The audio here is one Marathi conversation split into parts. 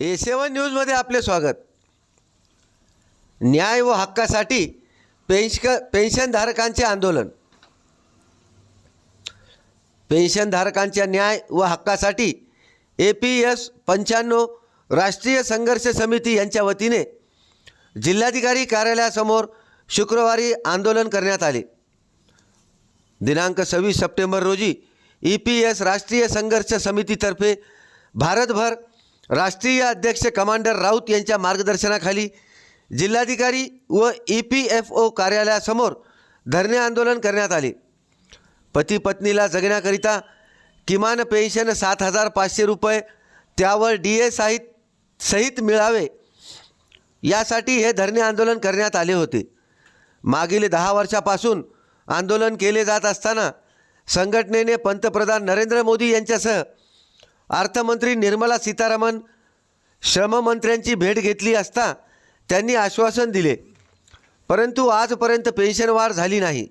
ए सेवन न्यूजमध्ये आपले स्वागत. न्याय व हक्कासाठी पेन्शक पेन्शनधारकांचे आंदोलन. पेन्शनधारकांच्या न्याय व हक्कासाठी ए पी एस पंच्याण्णव राष्ट्रीय संघर्ष समिती यांच्या वतीने जिल्हाधिकारी कार्यालयासमोर शुक्रवारी आंदोलन करण्यात आले. दिनांक सव्वीस सप्टेंबर रोजी ई पी एस राष्ट्रीय संघर्ष समितीतर्फे भारतभर राष्ट्रीय अध्यक्ष कमांडर राऊत यांच्या मार्गदर्शनाखाली जिल्हाधिकारी व ई पी एफ ओ कार्यालयासमोर धरणे आंदोलन करण्यात आले. पती पत्नीला जगण्याकरिता किमान पेन्शन सात हजार पाचशे रुपये त्यावर डी ए साहित सहित मिळावे. यासाठी हे धरणे आंदोलन करण्यात आले होते. मागील दहा वर्षापासून आंदोलन केले जात असताना संघटनेने पंतप्रधान नरेंद्र मोदी यांच्यासह अर्थमंत्री निर्मला सीतारामन श्रममंत्र्यांची भेट घेतली असता त्यांनी आश्वासन दिले. परंतु आजपर्यंत पेन्शन वाढ झाली नाही.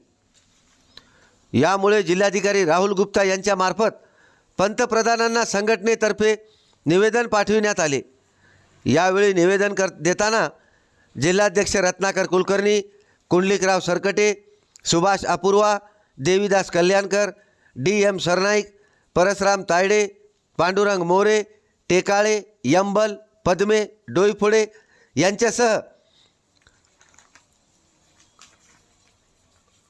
यामुळे जिल्हाधिकारी राहुल गुप्ता यांच्यामार्फत पंतप्रधानांना संघटनेतर्फे निवेदन पाठविण्यात आले. यावेळी निवेदन कर देताना जिल्हाध्यक्ष रत्नाकर कुलकर्णी कुंडलिकराव सरकटे सुभाष अपूर्वा देवीदास कल्याणकर डी एम सरनाईक परसराम तायडे पांडुरंग मोरे टेकाळे यंबल पद्मे डोईफोडे यांच्यासह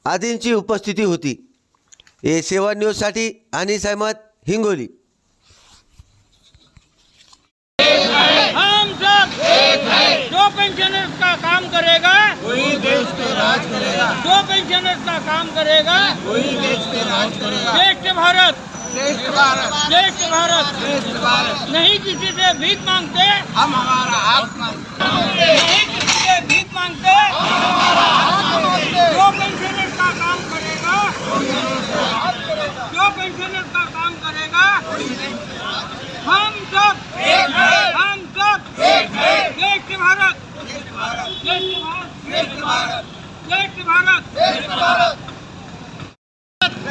आदींची उपस्थिती होती. ए सेवन न्यूजसाठी अनिस अहमद हिंगोली. हम सब जो पेंशनर्स का काम करेगा वही देश पे राज करेगा। जो पेंशनर्स का काम करेगा वही देश पे राज करेगा। श्रेष्ठ भारत श्रेष्ठ भारत श्रेष्ठ भारत श्रेष्ठ भारत नहीं किसी से भीख मांगते हम हमारा हक मांगते नहीं किसी से भीख मांगते जो पेंशनर्स का काम करेगा जो पेंशनर्स का काम करेगा हम सब हम सब श्रेष्ठ भारत श्रेष्ठ भारत श्रेष्ठ भारत श्रेष्ठ भारत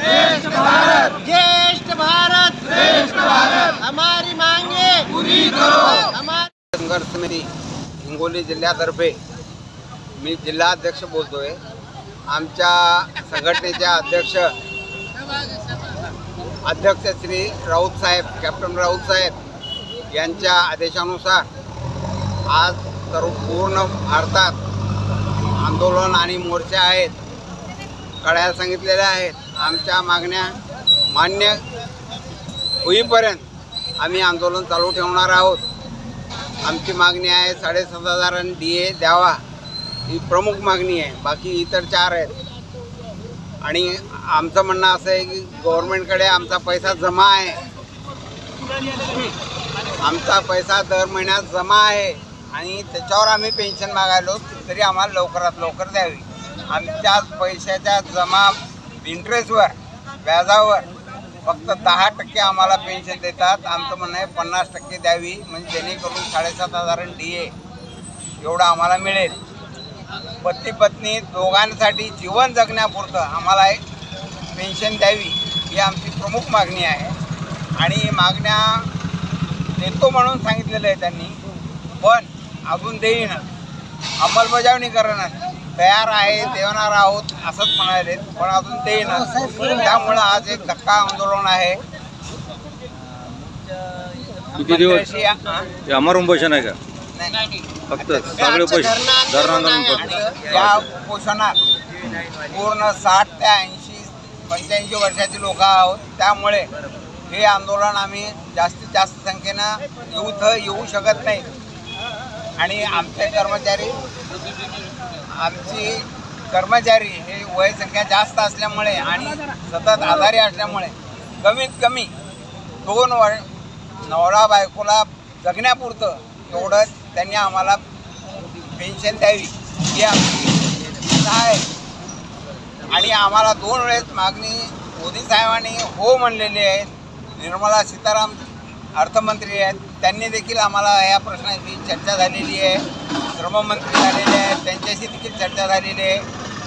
ज्येष्ठ भारत संघर्ष समिती हिंगोली जिल्ह्यातर्फे मी जिल्हाध्यक्ष बोलतोय. आमच्या संघटनेच्या अध्यक्ष अध्यक्ष श्री राऊत साहेब कॅप्टन राऊत साहेब यांच्या आदेशानुसार आज सर्व पूर्ण भारतात आंदोलन आणि मोर्चे आहेत. काढायला सांगितलेल्या आहेत. आमच्या मागण्या मान्य होईपर्यंत आम्ही आंदोलन चालू ठेवणार आहोत. आमची मागणी आहे साडेसात हजार डी ए द्यावा. ही प्रमुख मागणी आहे. बाकी इतर चार आहेत. आणि आमचं म्हणणं असं आहे की गव्हर्मेंटकडे आमचा पैसा जमा आहे. आमचा पैसा दर महिन्यात जमा आहे. आणि त्याच्यावर आम्ही पेन्शन मागायलो तरी आम्हाला लवकरात लवकर द्यावी. आमच्या पैशाच्या जमा इंटरेस्टवर व्याजावर फक्त दहा टक्के आम्हाला पेन्शन देतात. आमचं म्हणणं आहे पन्नास टक्के द्यावी. म्हणजे जेणेकरून साडेसात हजारण डी ए एवढं आम्हाला मिळेल. पती पत्नी दोघांसाठी जीवन जगण्यापुरतं आम्हाला एक पेन्शन द्यावी ही आमची प्रमुख मागणी आहे. आणि मागण्या देतो म्हणून सांगितलेलं आहे त्यांनी. पण अजून देईन. अंमलबजावणी करणार. तयार आहे देणार आहोत असंच म्हणाले. पण अजून देईन त्यामुळं आज एक धक्का आंदोलन आहे. किती दिवस? मंत्र्याशी आ- हे अमर उपोषण आहे का? नाही. फक्त सगळे पैसे धरण आंदोलन फक्त आणि या उपोषणात पूर्ण साठ ते ऐंशी पंच्याऐंशी वर्षाची लोक आहोत. त्यामुळे हे आंदोलन आम्ही जास्तीत जास्त संख्येनं युथ येऊ शकत नाही. आणि आमचे कर्मचारी आमची कर्मचारी हे वयसंख्या जास्त असल्यामुळे आणि सतत आजारी असल्यामुळे कमीत कमी दोन वर नवरा बायकोला जगण्यापुरतं एवढं त्यांनी आम्हाला पेन्शन द्यावी ही आमची आहे. आणि आम्हाला दोन वेळेस मागणी मोदी साहेबांनी हो म्हणलेली आहे. निर्मला सीताराम अर्थमंत्री आहेत. त्यांनी देखील आम्हाला या प्रश्नाची चर्चा झालेली आहे. श्रममंत्री झालेले आहेत त्यांच्याशी देखील चर्चा झालेली आहे.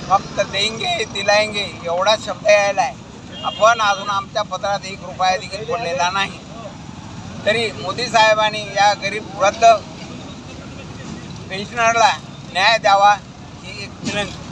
फक्त देंगे दिलायंगे एवढा शब्द यायला आहे. आपण अजून आमच्या पत्रात एक रुपया देखील पडलेला नाही. तरी मोदी साहेबांनी या गरीब वृद्ध पेन्शनरला न्याय द्यावा ही एक विनंती.